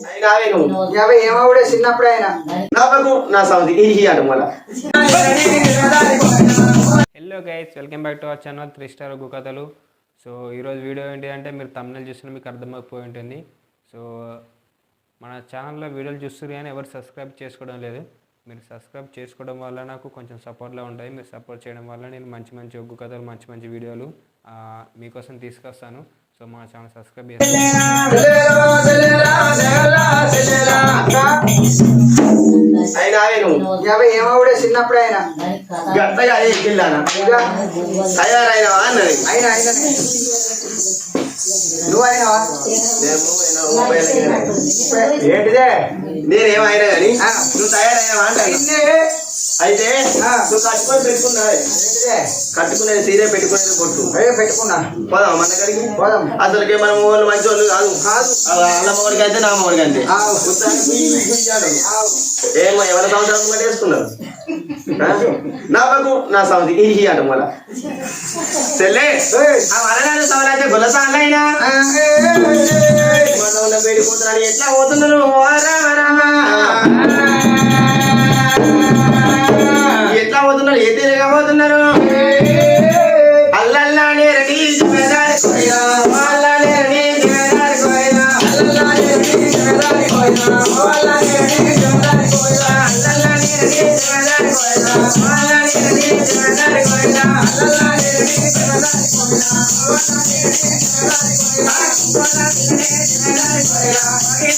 అయినా నేను యాభై ఏమావిడే చిన్నప్పుడు ఆయన నాకు నా సౌండ్ ఈ అంట మళ్ళా hello guys welcome back to our channel three star ఒగ్గు కథలు సో ఈరోజు వీడియో ఏంటి అంటే మీరు తమిళ చూస్తున్న మీకు అర్థమైపోయి ఉంటుంది సో మన ఛానల్లో వీడియోలు చూస్తారు కానీ ఎవరు సబ్స్క్రైబ్ చేసుకోవడం లేదు మీరు సబ్స్క్రైబ్ చేసుకోవడం వల్ల నాకు కొంచెం సపోర్ట్లా ఉంటాయి మీరు సపోర్ట్ చేయడం వల్ల నేను మంచి మంచి ఒగ్గు కథలు మంచి మంచి వీడియోలు ఆ, మీకోసం తీసుకొస్తాను సో మా ఛానల్ సబ్స్క్రైబ్ చేస్తాను అయినా ఆయన ఏమావిడే చిన్నప్పుడు ఆయన గట్టగా అదే ఎక్కిళ్ళానా తయారైనవా అన్నది? ఆయన ఆయన నువ్వు అయినావా? ఏంటిదే నేనేమైనా కానీ నువ్వు తయారైనవా అంటే అయితే నువ్వు కట్టుకొని పెట్టుకున్నా. కట్టుకునేది సీరే పెట్టుకునేది కొట్టు అదే పెట్టుకున్నా. పోదాం మన దగ్గరికి? పోదాం. అసలుకే మన వాళ్ళు మంచి వాళ్ళు కాదు. కాదు అల్లమ్మవాడికి అయితే నా అమ్మవాడికి అంతే. ఏమో ఎవరి సంవత్సరం కూడా వేసుకున్నారు? నాకు నా సౌంది ఈ అంట మళ్ళా. చెల్లే వలనాడు సవరైతే గులసాలైనా మనం పేరు పోతున్నాడు ఎట్లా పోతున్నారు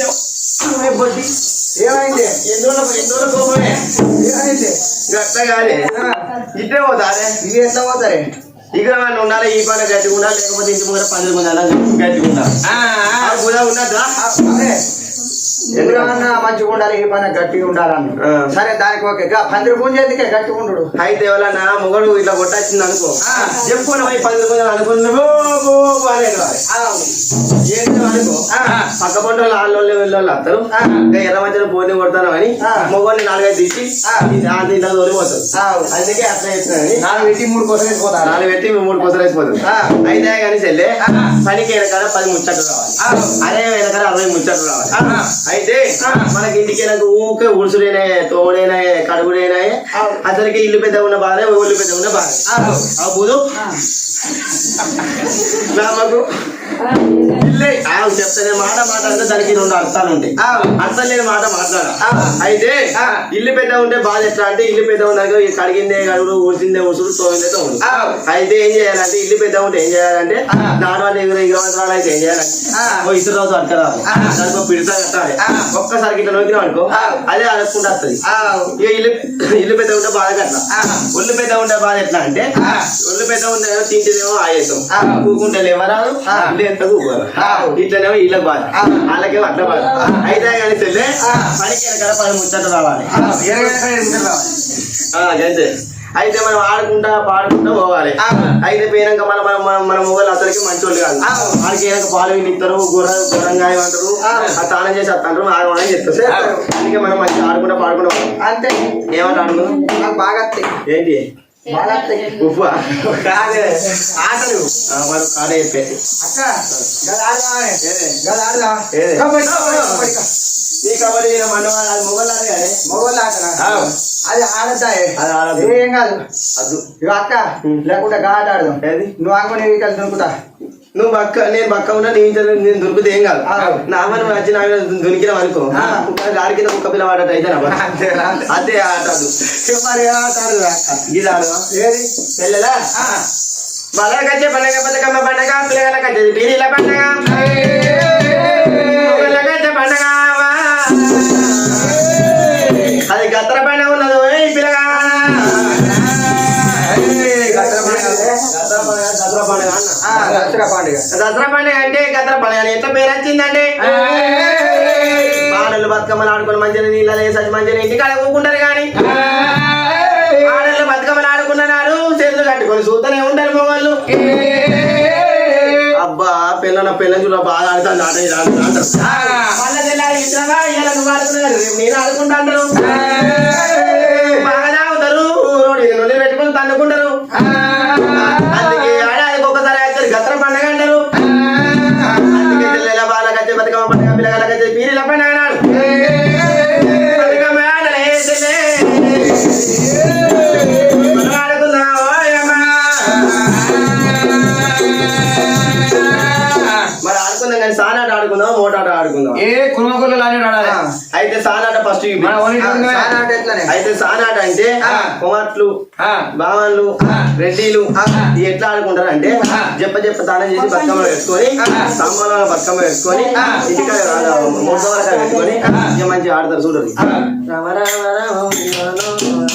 చేసావు నువ్వే బొద్ది ఏమైంది? ఎన్ని రోజులకు ఎన్ని రోజులకు పోవే? ఏమైంది? గట్ట కాదే. ఇట్టే పోతారే? ఇవి ఎట్లా పోతారే? ఇక్కడ వాళ్ళు ఉండాలి ఈ పని గట్టిగా ఉండాలి లేకపోతే ఇంటి ముందర పందులు ఉండాలి గట్టిగా ఉండాలి. ఉన్నదా? ఎందుకన్నా మంచిగా ఉండాలి ఈ పని గట్టిగా ఉండాలని. సరే దానికి ఓకే గా పందిరి పూజ ఎందుకే గట్టిగా ఉండు అయితే ఎవరన్నా మొగడు ఇట్లా కొట్టచ్చింది అనుకో ఆ. చెప్పుకొని పోయి పది రూపాయలు అనుకున్నా అనేది వాడు. ఏంటో అనుకో పక్క పంట వాళ్ళు వస్తారు ఆ. ఇంకా ఎర్ర మధ్యలో పోతే కొడతాను అని. మొగోని నాలుగైదు తీసి ఇట్లా తోలిపోతారు. అందుకే అట్లా చేస్తున్నాను నాలుగు పెట్టి మూడు కోసం వేసిపోతారు నాలుగు పెట్టి మూడు కొసలు వేసిపోతుంది ఆ. అయితే కానీ చెల్లె. పనికి వెనకాల పది ముచ్చట్లు రావాలి. అదే వెనకాల అరవై ముచ్చట్లు రావాలి. అయితే మనకి ఇంటికి ఊకే ఉడుసుడైనా తోడైనా కడుగుడైనా ఆ. అసలుకి ఇల్లు పెద్ద ఉన్న బాధ ఒళ్ళు పెద్ద ఉన్న బాధ ఆ. నాకు ఇల్లే చెప్తానే మాట మాట అంటే దానికి రెండు అర్థాలు ఉంటాయి ఆ. అర్థం లేని మాట మాట్లాడా. అయితే. ఇల్లు పెద్ద ఉంటే బాధ ఎట్లా అంటే ఇల్లు పెద్ద ఉన్నాక కడిగిందే కడుగుడు ఊసిందే ఊసుడు తోమిందే తోముడు ఆ. అయితే ఏం చేయాలంటే ఇల్లు పెద్ద ఉంటే ఏం చేయాలంటే. నార్మల్ ఎగురు ఎగురవసరాలు అయితే ఏం చేయాలంటే ఆ. ఓ ఇసురు రోజు ఆ. దానికి పిడిసా కట్టాలి. ఒక్కసారి ఇట్లా నొక్కినాం అనుకో. అదే అడుక్కుంటూ వస్తుంది. ఇక ఇల్లు ఇల్లు పెద్ద ఉంటే బాధ కట్లా ఆ. ఒళ్ళు పెద్ద ఉంటే బాధ ఎట్లా అంటే. ఒళ్ళు పెద్ద ఉంటేనేమో తింటేనేమో ఆయేసం ఆ. కూకుంటే లేవరాదు ఎంత కూకోరు. ఇట్లనేమో ఇళ్ళ బాధ. వాళ్ళకేమో అట్లా బాధ. అయితే కానీ చెల్లె. పనికి వెనకాల పని ముచ్చట రావాలి అంతే అయితే మనం ఆడుకుంటా పాడుకుంటా పోవాలి. అయితే పోయినాక మన మన మన మన మొగలు అసలుకి మంచోళ్ళు కాదు. వాళ్ళకి వెనక పాలు వినిస్తారు గుర్ర గుర్రంగాయ అంటారు ఆ. తానం చేసి వస్తారు ఆడమని చెప్తారు. అందుకే మనం మంచిగా ఆడుకుంటా పాడుకుంటా పోవాలి. అంతే ఏమంటే ఆడుకుందాం నాకు బాగా ఏంటి ఉప్పు కాదే. ఆటలు. వారు కాడే చెప్పేది అక్క ఈ కబడ్డీ మనవాళ్ళు మొగలాడే మొగలాట అది ఆడతాయి. ఆడదు. ఏం కాదు. అద్దు ఇవి అక్క లేకుండా ఆట ఆడదాం. ఏది? నువ్వు అక్క నేను కలిసి దొరుకుతా. నువ్వు అక్క నేను పక్క ఉన్నా నేను నేను దొరికితే ఏం కాదు. నా వచ్చి నా దొరికినాం అనుకో. దారి కింద ముక్క పిల్ల ఆడట అయితే అదే ఆటదు మరి ఆటాడు ఇది ఆడు ఏది? పిల్లలా బలకచ్చే పండగ బతుకమ్మ పండగ పిల్లగల కట్టేది బీరీల పండగ. దసరా పండుగ అంటే గతర పండుగ అని ఎట్లా పేరు వచ్చిందంటే ఆడళ్ళు బతుకమ్మలు ఆడుకుని మంచిగా నీళ్ళ వేసి మంచిగా ఇంటికాడ ఊకుంటారు కానీ ఆడళ్ళు బతుకమ్మలు ఆడుకున్న నాడు చేతులు కట్టుకొని చూస్తూనే ఉంటారు మొగోళ్ళు. అబ్బా పిల్లల పిల్ల చూడ బాగా ఆడుతుంది ఆట అంటారు మళ్ళా తెల్లారి ఆడుకున్నారు నేను ఆడుకుంటా అంటారు. బాగా అయితే సానాట ఫస్ట్ అయితే సానాట అంటే ఆ. బావన్లు ఆ. రెడ్డిలు ఎట్లా ఆడుకుంటారు అంటే. చెప్ప చెప్ప దానం చేసి బతుకమ్మ వేసుకొని ఆ. స్తంభాల బతుకమ్మ వేసుకొని ఆ. ఇంటికాడ మూడు పెట్టుకొని మంచిగా ఆడతారు చూడండి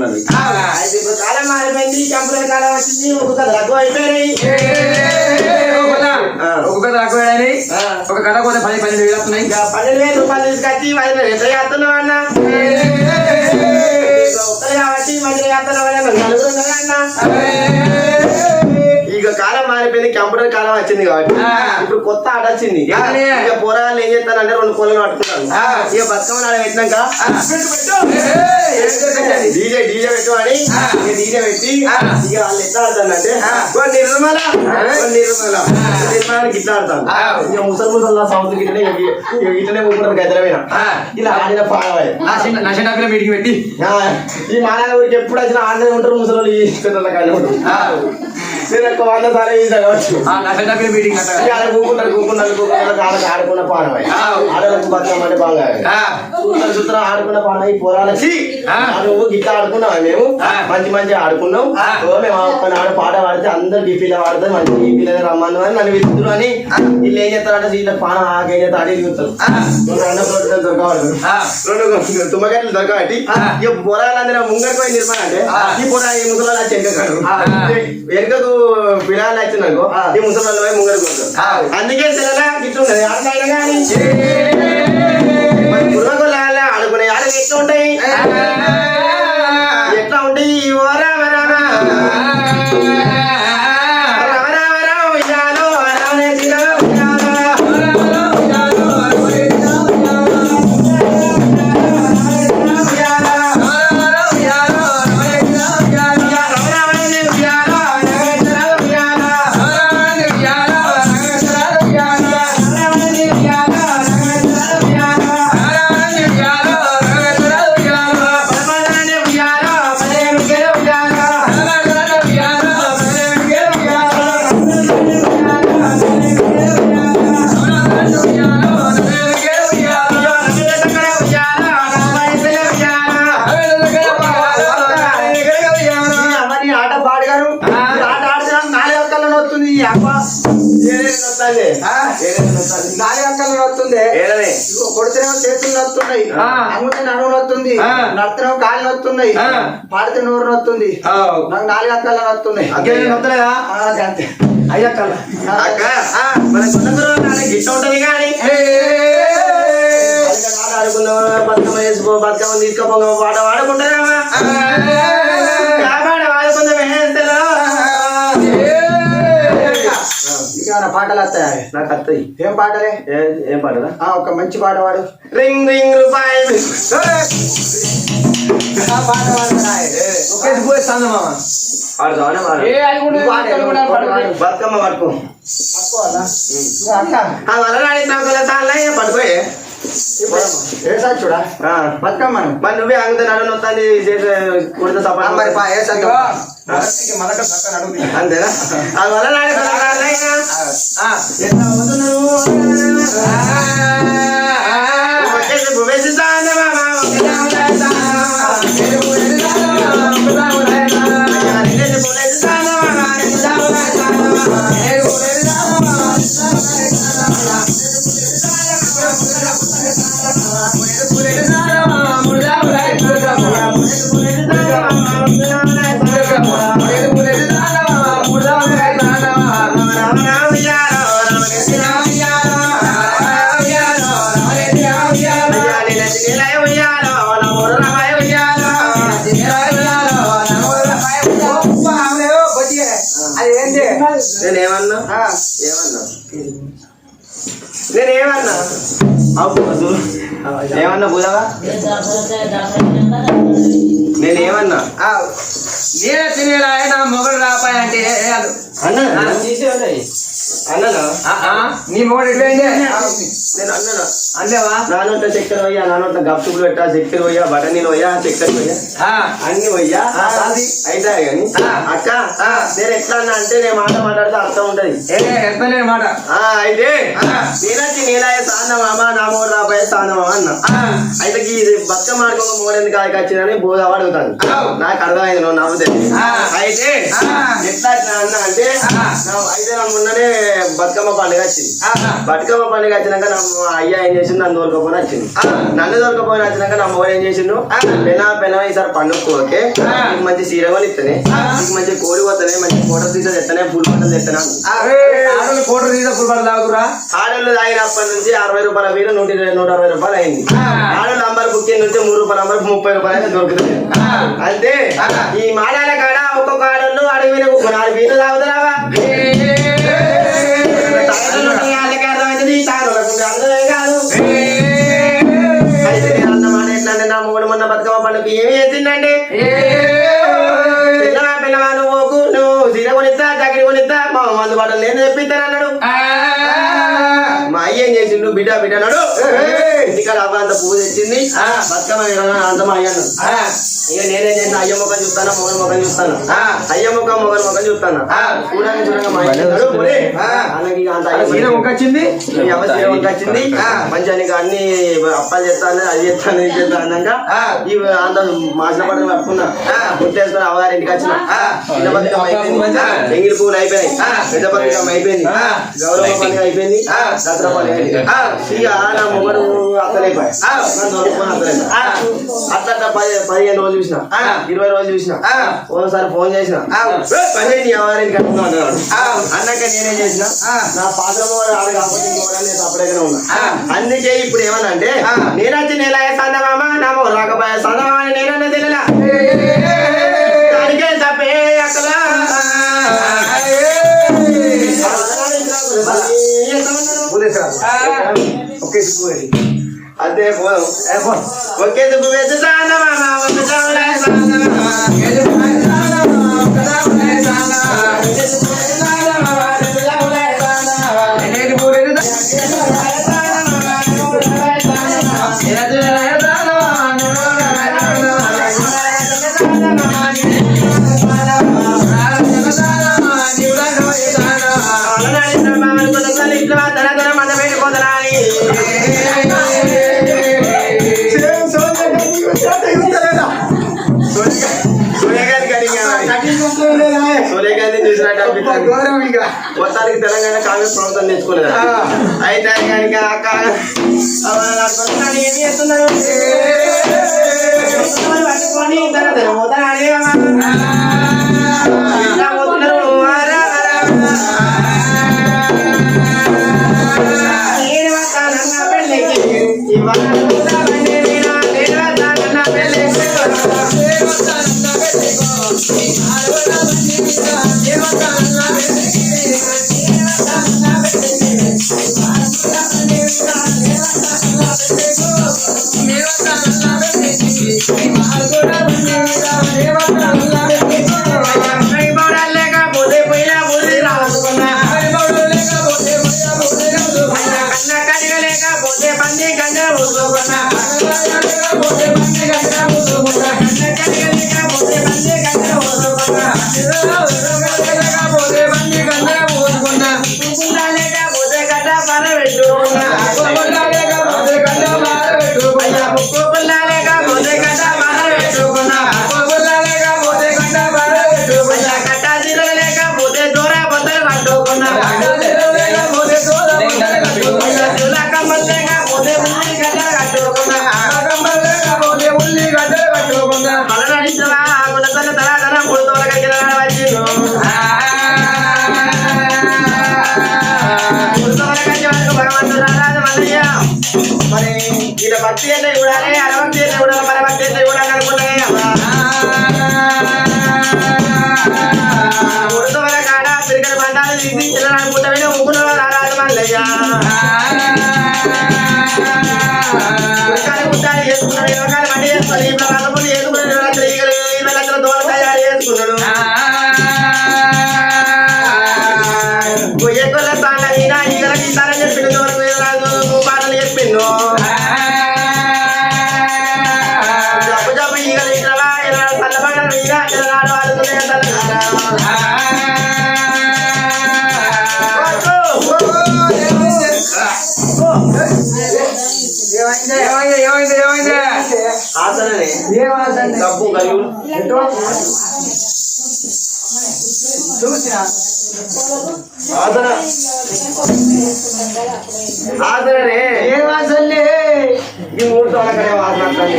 ఉన్నది అయితే ఇప్పుడు కాలం మారిపోయింది కంప్యూటర్ కాలం వచ్చింది ఒక కథ అయిపోయినాయి ఆ. ఒక కథ రాకపోయాడని ఆ. ఒక కథ పోతే పది పన్నెండు వేలు వస్తున్నాయి ఇంకా పన్నెండు వేలు రూపాయలు తీసుకొచ్చి ఎంత చేస్తున్నావు అన్న ఒక్కరు కాబట్టి చేస్తున్నావు నలుగురు అన్న ఇక కాలం మారిపోయింది కంప్యూటర్ కాలం వచ్చింది కాబట్టి. ఇప్పుడు కొత్త ఆట వచ్చింది? ఇక పోరాలు ఏం చేస్తారంటే రెండు కోళ్ళు పట్టుకుంటారు ఆ. ఇక బతుకమ్మ నాడ పెట్టినాక డీజే డీజే పెట్టు అని ఆ. ఇక డీజే పెట్టి. ఇక వాళ్ళు ఎట్లా ఆడతారంటే ఆ. ఓ నిర్మల నిర్మల నిర్మల గిట్లా ఆడతాను. ఇక ముసలి ముసలి సౌత్ ఇట్లనే ఊపుకుంటారు గద్దరమైన ఆ. ఇలా ఆడిన పాడవాయి నా చిన్న నా చిన్న పిల్ల మీటింగ్ పెట్టి ఈ ఊరికి ఎప్పుడు వచ్చినా ఆడనే ఉంటారు ముసలి ఈ పిల్లల కానీ ఉంటారు. నేను ఒక వంద సార్లు కావచ్చు ఆడ ఆడుకున్న. ఆడలకు బాగా. సూత్రం సూత్రం ఆడుకున్న. నువ్వు గిట్లా ఆడుకున్నావా మేము. మంచి మంచి ఆడుకున్నాం మేము పాట పాడితే అందరు డీపీలో పాడితే మంచి డీపీలో రమ్మను అని నన్ను విత్తురు అని వీళ్ళు ఏం చేస్తారంటే వీళ్ళ పాన ఆకేం చేస్తారు అడిగి చూస్తారు. రెండు తుమ్మగట్లు దొరకబట్టి. ఇక పొరాలందరూ నిర్మాణం అంటే. ఈ పొర ఈ ముసలి. వెనకకు పిల్లలు వచ్చిందనుకో ఆ. ఈ ముసలి ఆ. అందుకే సెలవులా గిట్లుంటది ఆడతాయినా కానీ. ఆడుకునే ఆడలు ఎట్లా నడుతున్నావు కాళ్ళు నొత్తున్నాయి ఆ. పాడితే నోరు నొత్తుంది నాకు నాలుగు అక్కలు నొత్తున్నాయి ఇంకేం నొత్తలేదా? అంతే అయ్యక్కల. అక్క, మన గిట్ట ఉంటది కానీ ఆడుకుందాం, బతుకమ్మ వేసుకో, బతుకమ్మ పాట పాడుకుంటారేమా? నా పాటలు వస్తాయి? నాకు అత్తది ఏం పాటలే? ఏ- ఆ, ఒక మంచి పాట పాడు. రింగ్ రింగ్ రూపాయి ఆ పాట మామ. పాడు, కూడా పాడు, పాడు. బతుకమ్మ పట్టుకో పట్టుకోయే మరి నువ్వే ఆగితే నడు నొత్తాన్ని కుడితే తప్ప. మరి ఏ సార్ అంతేనా? అది వల్ల నాడే ఏమన్నా బుధవా నేనేమన్నా ఆ, నేనే తినేలా నా మొగలు రాపాయి అంటే అన్నా అన్ననా నీ మొగడు ఎట్లయింది నేను అన్ననా అందేవా నానోట్ల చక్కెర పోయా నానోట్ల గప్చుకులు పెట్టా చక్కెర పోయా బటనీలు పోయా చక్కెర పోయా అన్ని పోయా. అది అయితే కానీ. అక్క ఆ. నేను ఎట్లా అన్నా అంటే నేను మాట మాట్లాడితే అర్థం ఉంటది మాట అయితే. నేనచ్చి నీలాయ సాందమామ నా మూడు రాబోయే సాందమామ అన్న అయితే ఇది బతుక మార్గంలో మూడెందుకు కాయకి వచ్చిందని బోధ అడుగుతాను. నాకు అర్థమైంది నువ్వు నవ్వుతుంది. అయితే. ఎట్లా అన్న అంటే. నా- అయితే నా మొన్ననే బతుకమ్మ పండుగ వచ్చింది బతుకమ్మ పండుగ వచ్చినాక నా అయ్యా ఏం చేసిండు నన్ను దొరకపోయినా వచ్చింది. నన్ను దొరకపోయినా వచ్చినాక నా మొగడు ఏం చేసిండు. పెనా పెనా ఈసారి పండుగ ఆ. నీకు మంచి సీర కొని ఇస్తేనే. నీకు మంచి కోడి పోతానే మంచి ఫోటో తీసే తెత్తనే పూల బట్టలు ఆడోళ్ళు కోటర్ తీసే పుల్పడ తాగురా ఆడళ్ళు తాగినప్పటి నుంచి అరవై రూపాయల వీలు నూట ఇరవై నూట అరవై రూపాయలు అయింది. ఆడళ్ళు నంబర్ బుకింగ్ నుంచి మూడు రూపాయల నంబర్ ముప్పై రూపాయలు అయితే దొరుకుతుంది. అంతే. ఈ మాడాల కాడ చేసిండు బిడ్డ బిడ్డ అన్నాడు ఇక్కడ అవ్వ అంత పువ్వు తెచ్చింది. బతుకమ్మ వేయడం అంత మా అయ్య అన్నాడు ఇక నేనేం చేసిన? అయ్య ముఖం చూస్తాను మొగన్ ముఖం చూస్తాను? అయ్య ముఖం మొగన్ ముఖం చూస్తాను? చూడంగా చూడంగా మా అయ్య అన్నాడు, "ఒరే, ఆయనకి అంత అయ్య సీన ముఖం ముక్కొచ్చింది ఈ అవ్వ సీర వంక వచ్చింది మంచిగా నీకు అన్ని అప్పాలు చేస్తాను అది చేస్తాను ఇది చేస్తాను అన్నాక ఈ అంత మాసిన పడక పట్టుకున్నా. గుర్తేసుకొని అవ్వగారి ఇంటికి వచ్చిన. ఎంగిలి పువ్వులు అయిపోయినాయి. పెద్ద బతుకమ్మ అయిపోయింది. గౌరవ పండుగ అయిపోయింది. దసరా అయిపోయింది. ఇక నా మొగడు అత్తలైపోయి. పది పదిహేను రోజులు చూసిన ఇరవై రోజులు చూసిన ఓసారి ఫోన్ చేసిన "ఏ, పని నీ ఎవరికి కట్టుకున్నా అన్నాడు అన్నాక నేనేం చేసిన నా పాత్ర ఆడ ఇంకోటి నేను ఉన్నా అందుకే ఇప్పుడు ఏమన్నా అంటే నేనొచ్చి నెల సందమామ నా రాకపోయే సందమామ నేనన్నా తెలియలా దానికే తప్పే ఒకే సిగ్గుపోయి అదే పోదాం ఒకే దుబ్బు వేసి సందమామ ఒక చౌడే మొత్తానికి తెలంగాణ కాంగ్రెస్ ప్రభుత్వం తెచ్చుకున్నది అయితే కనుక ఏం చేస్తున్నారు? పట్టుకొని ఇద్దరు భక్తి అయితే చూడాలి అరభక్తి అయితే చూడాలి మన భక్తి అయితే చూడాలి అనుకున్నాయి మూడు కాడ తిరిగిన బండాలు తీసి చిల్లనాడు అనుకుంటామని మీద ముగ్గురు ఆసననే డబ్బు కలిగి ఆసన ఆసననే ఏ వాసనలే ఈ మూడు తోలకనే వాసన వస్తుంది.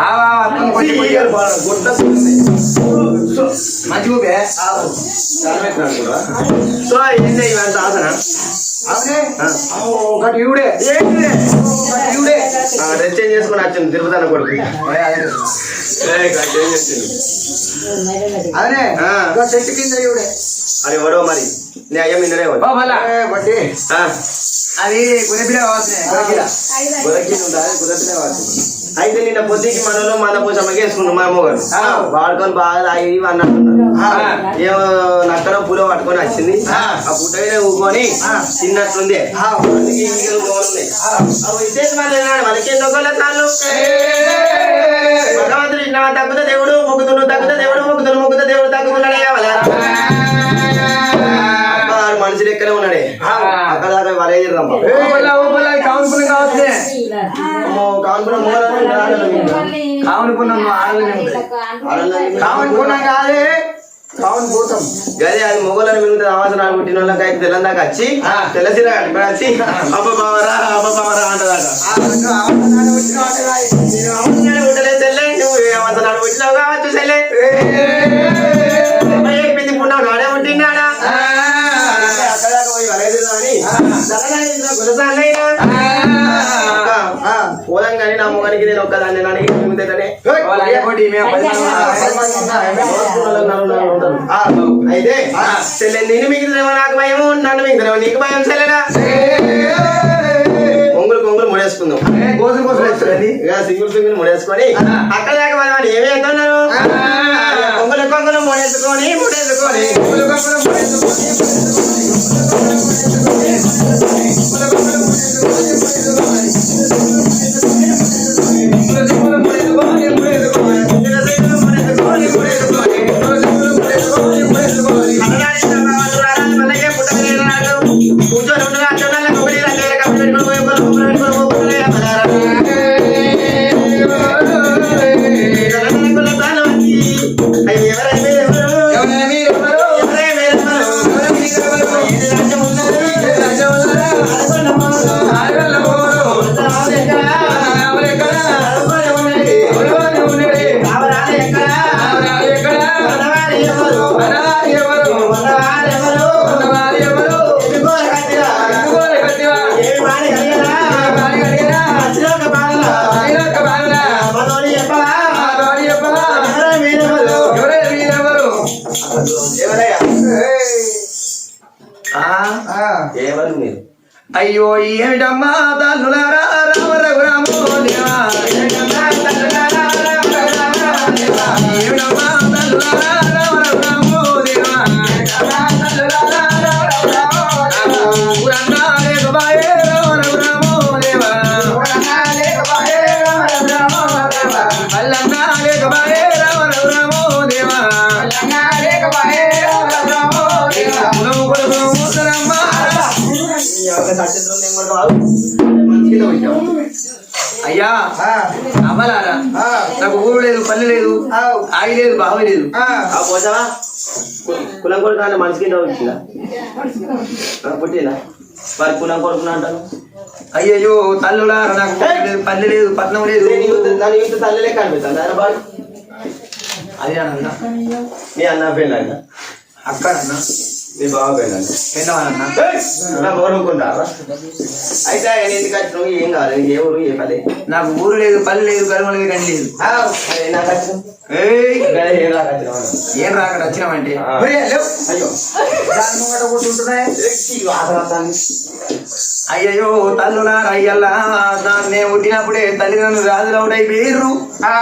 ఆవా అర్థం ఈ కొట్టి ఈగలు బాగా ఉంది. మంచిగా. చాలబెట్టినాడు కూడా. సో ఏంటి ఇవంతా ఆసన అవునే ఆ. ఒకటి ఇవిడే ఏంటిది? ఒకటి ఇవిడే ఆ, డ్రెస్ చేంజ్ చేసుకుని వచ్చింది? తిరుపతి అన్న కొడుకు. అదే చెట్టు కింద ఇవిడే అది ఎవడో మరి? నీ అయ్య ఏ, బట్టి అది గుణపిల్ల గురకి ఉండాలి గురపినే వాడు అయితే నిన్న పొద్దుకి మనలో మన పోసమ్మకి వేసుకుంటాం మా అమ్మగారు. ఆ. వాడుకొని బాగా అన్నట్టున్నారు ఆ. ఏమో నక్కలో పూలో పట్టుకొని వచ్చింది. ఆ. పుట్ట మీద ఊకొని ఆ. తిన్నట్లుంది. భగవంతుడు నా తగ్గుత దేవుడు మొక్కుతుడు తగ్గుత దేవుడు మొక్కుతుడు మొక్కుత దేవుడు తగ్గుతున్నాడే వాడు మనిషి లెక్కనే ఉన్నాడే? అక్కడ దాకా వలే చేద్దాం ఓ మళ్ళా ఓ మళ్ళా కావునుకుని కావచ్చు కాన్పురం కావునుకున్నాం కాదే. కావని పోతాం. గదే అది మొగలను మిగులుతుంది ఆవాసనాలు పుట్టిన వాళ్ళకి అయితే తెల్లందాక వచ్చి ఆ. తెల్లసీర కట్టుకొని వచ్చి అబ్బ బావరా అబ్బ బావరా అవసరాలు పుట్టలే చెల్లె. నువ్వు పుట్టినావు కావచ్చు చెల్లె. చెప్పింది పుట్టావు నాడే పుట్టినాడా అక్కడ పోయి కానీ నా మొగానికి నేను ఒక్కదాన్ని మిగులుతానే అయితే చెల్లె నేను మిగిలినేమో నాకు భయము నన్ను మిగిలినేమో నీకు భయం చెల్లెనా కొంగులు కొంగులు ముడేసుకుందాం. గోసులు గోసులు వేస్తుంది ఇక సింగిల్ సింగిల్ ముడేసుకొని అక్కడ దాకా మనం ఏమి కొంగులు కొంగులు ముడేసుకొని ముడేసుకొని ముడేసుకొని. అయ్యా ఆ, అమ్మలారా ఆ, నాకు ఊరు లేదు పల్లె లేదు. ఆగి లేదు బావి లేదు. పోతావా? కులం కొడుకు మనిషి కింద వచ్చిందా పుట్టిందా? మరి కులం కొడుకున్నా అంటాను అయ్యయ్యో తల్లులా నాకు పల్లె లేదు పట్నం లేదు. దాని యూత్ తల్లి లెక్క అనిపిస్తుంది? ఆయన బాడు అది అన్న. మీ అన్న పెళ్ళంట అక్కడ అన్న. నా గౌరవకుంటారా అయితే ఆయన ఎందుకు వచ్చినావు? ఏం కావాలి? ఏ ఊరు? ఏ పల్లె? నాకు ఊరు లేదు పల్లె లేదు కరుమ లేదు గండి లేదు. ఏం రాక వచ్చినామంటే. అయ్యో. అయ్యయ్యో తల్లులా అయ్యల్లా నేను పుట్టినప్పుడే తల్లిదండ్రులు రాజులవుడైపోయారు ఆ,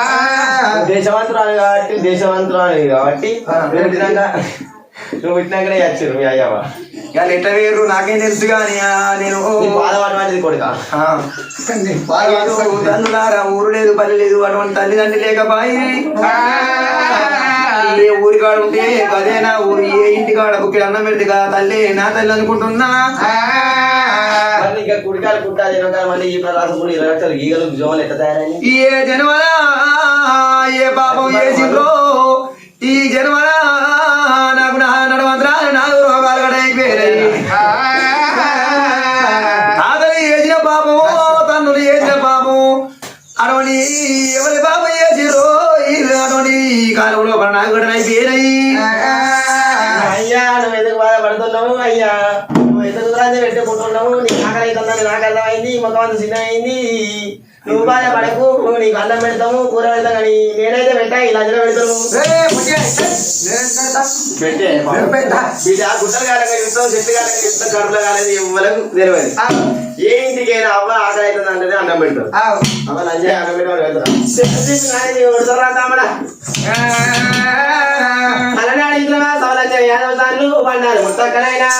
దేశవంతురాలు కాబట్టి దేశవంతురాలు కాబట్టి నువ్వు పుట్టినాకనే వచ్చారు మీ అయ్యవ ఇక ఎట్ట వేరు నాకేం తెలుసు కానీ ఆ, నేను బాధపడమంది కొడుక? తల్లులారా ఊరు లేదు పల్లె లేదు అటువంటి తల్లిదండ్రులు లేకపాయి. ఏ ఊరి కాడ ఉంటే అదే నా ఊరు ఏ ఇంటి కాడ బుక్కి అన్నం పెడితే కదా తల్లి నా తల్లి అనుకుంటున్నా. ఇంకా కుడికాలు కుట్టాలి మళ్ళీ ఈ రాసుకుని ఇరవై లక్షలు ఎట్ట తయారని ఏ జన్మలా ఏ పాపం చేసిండ్రో ఈ జన్మ నాకు నా నడవంతరాలు నాలుగు రోగాలు కూడా అయిపోయినాయి. అతను చేసిన పాపము తన్నులు చేసిన పాపము అటువంటి ఎవరి పాపం చేసిరో అటువంటి కాలంలో నాకు కూడా అయిపోయినాయి. అయ్యా నువ్వు ఎందుకు బాధపడుతున్నావు? అయ్యా నువ్వు ఎందుకు రాజు పెట్టుకుంటున్నావు? నీ ఆకలి అవుతుందని నాకు అర్థమైంది మొత్తం అంత సిద్ధమైంది. నువ్వు బాధపడకు నీకు అన్నం పెడతాము కూర పెడతాం కానీ నేనైతే పెట్టా ఇలా జర పెడతాను పెట్టే. బిడ్డ గుట్టలు కాలంగా చూస్తాం చెట్టు కాలంగా చూస్తాం కడుపులో కాలేదు ఇవ్వలకు తెలియదు ఏ ఇంటికైనా అవ్వ ఆకలి అవుతుంది అంటే అన్నం పెడతారు అవ్వ లంజే అన్నం వెళ్తారా తమ్ముడా అలనాడు ఇంట్లో సవలచ్చ యాదవ సార్లు ముత్తక్కనైనా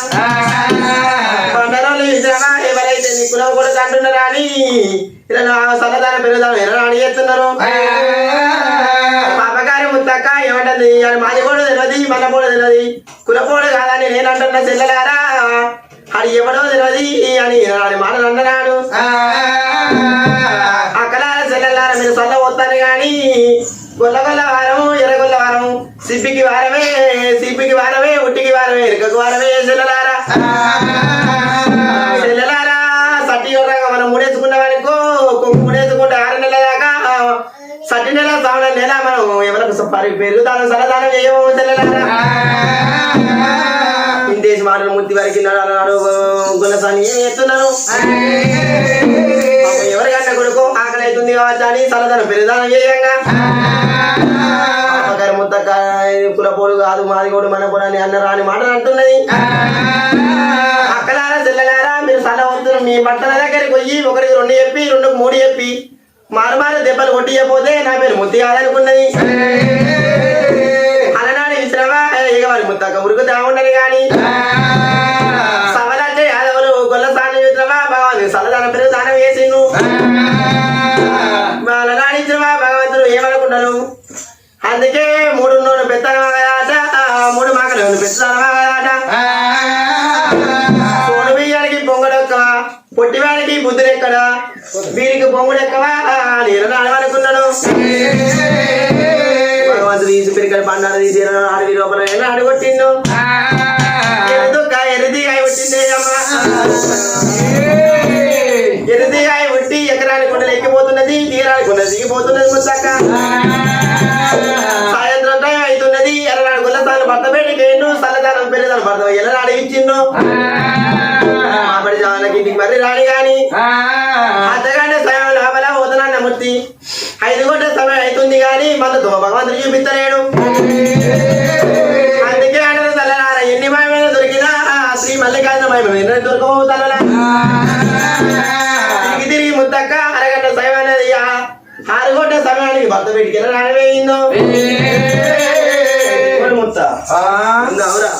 కులం కూడా అంటున్నారా అని ఇలా సన్నదాన పెరుగుదాం ఎలా అడిగేస్తున్నారు చేస్తున్నారు? ముత్తక్క ఏమంటుంది? మాది కూడా తెలియదు మన కూడా తెలియదు. కులపోడు కాదని నేను అంటున్నా చెల్లెలారా అది ఎవడో తెలియదు అని అని మాటలు అంటున్నాడు. అక్కలార చెల్లెలారా మీరు సొల్ల పోతాను కానీ గొల్లగొల్ల వారము ఎర్రగొల్ల వారము. సిప్పికి వారమే సిప్పికి వారమే ఉట్టికి వారమే ఎరుకకు వారమే చెల్లెలారా. నెల సవన నెల మనం ఎవరికి పరి పెరుగుదానం సలదానం చేయము చెల్లెలారా ఇందేసి మాటలు ముద్ది వరకు నాడు గుణసాన్ని ఏం చేస్తున్నారు. ఎవరికన్నా కొడుకు ఆకలి అవుతుంది కావచ్చు అని సలదానం పెరుగుదానం చేయంగా. ముద్దక కులపోడు కాదు మాది కూడా మన కూడా అని అన్నారు అని మాటలు అంటున్నది అక్కలారా చెల్లెలారా మీరు సల వస్తున్నారు మీ బట్టల దగ్గరికి పోయి ఒకరికి రెండు చెప్పి రెండు మూడు చెప్పి. మారు మారు దెబ్బలు కొట్టియపోతే నా పేరు ముద్ది కాదనుకున్నది అలనాడు విసిరవా? ఇక వారి ముద్దక ఉరుకుతా ఉండని కానీ. సవలంటే యాదవులు గొల్ల స్థానం విసిరవా భగవంతుడు సలదానం పెరుగు దానం వేసిండు అలనాడు భగవంతుడు ఏమనుకుంటాను అందుకే మూడు నూనె పెత్తనమాగదాట మూడు మాకలు పెత్తనమాగదాట సోను బియ్యానికి పొంగడెక్కవా పొట్టివాడికి బుద్ధుడెక్కడా వీరికి పొంగుడెక్కవా నేను అనుకున్నాను భగవంతుడు ఈసు పెరికలు పండాలు తీసి అడవి లోపల ఎలా అడుగొట్టిండు. ఎరుదుక్క ఎరుదిగాయ పుట్టిందే అమ్మా ఎరుదిగాయ పుట్టి ఎకరానికి కొండలు ఎక్కిపోతున్నది తీరానికి కొండలు దిగిపోతున్నది ముచ్చక్క సాయంత్రం టైం అవుతున్నది ఎర్రనాడు గుల్లతాను భర్త పెట్టి పెట్టికేండు సల్లదానం పెళ్ళదాను భర్త ఎల్లనాడు ఇచ్చిండు. మనతో భగవంతుడు చూపిస్తలేడు అందుకే అంటారు తల్లలార. ఎన్ని మయమైన దొరికినా శ్రీ మల్లికార్జున మహిమ ఎన్ని దొరకవు తల్లలా తిరిగి తిరిగి ముద్దక్క అరగంట సమయం అనేది ఆ- ఆరు గంటల సమయానికి భర్త కింద రానివేయిందో? ముత్త. అవురా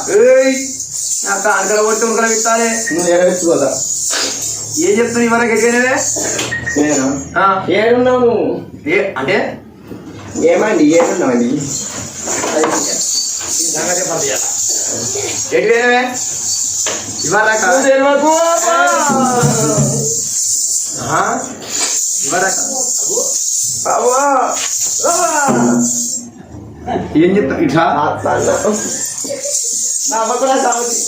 నాకు కొట్టి నువ్వు ఏం చెప్తున్నావు ఇవరకు ఆ, ఏడున్నావు నువ్వు? ఏ అంటే? ఏమండి? ఏడున్నావండి ఎటు వేరే ఇవ్వరాక తెలియకు ఇవ్వరాక అవ్వా! ఏం చెప్తా? ఇట్లా? నా కూడా సాగుతుంది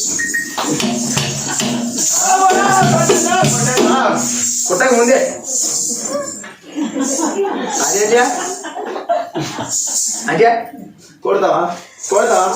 కొట్టక ముందే. అదే అంటే కొడతావా? కొడతావా?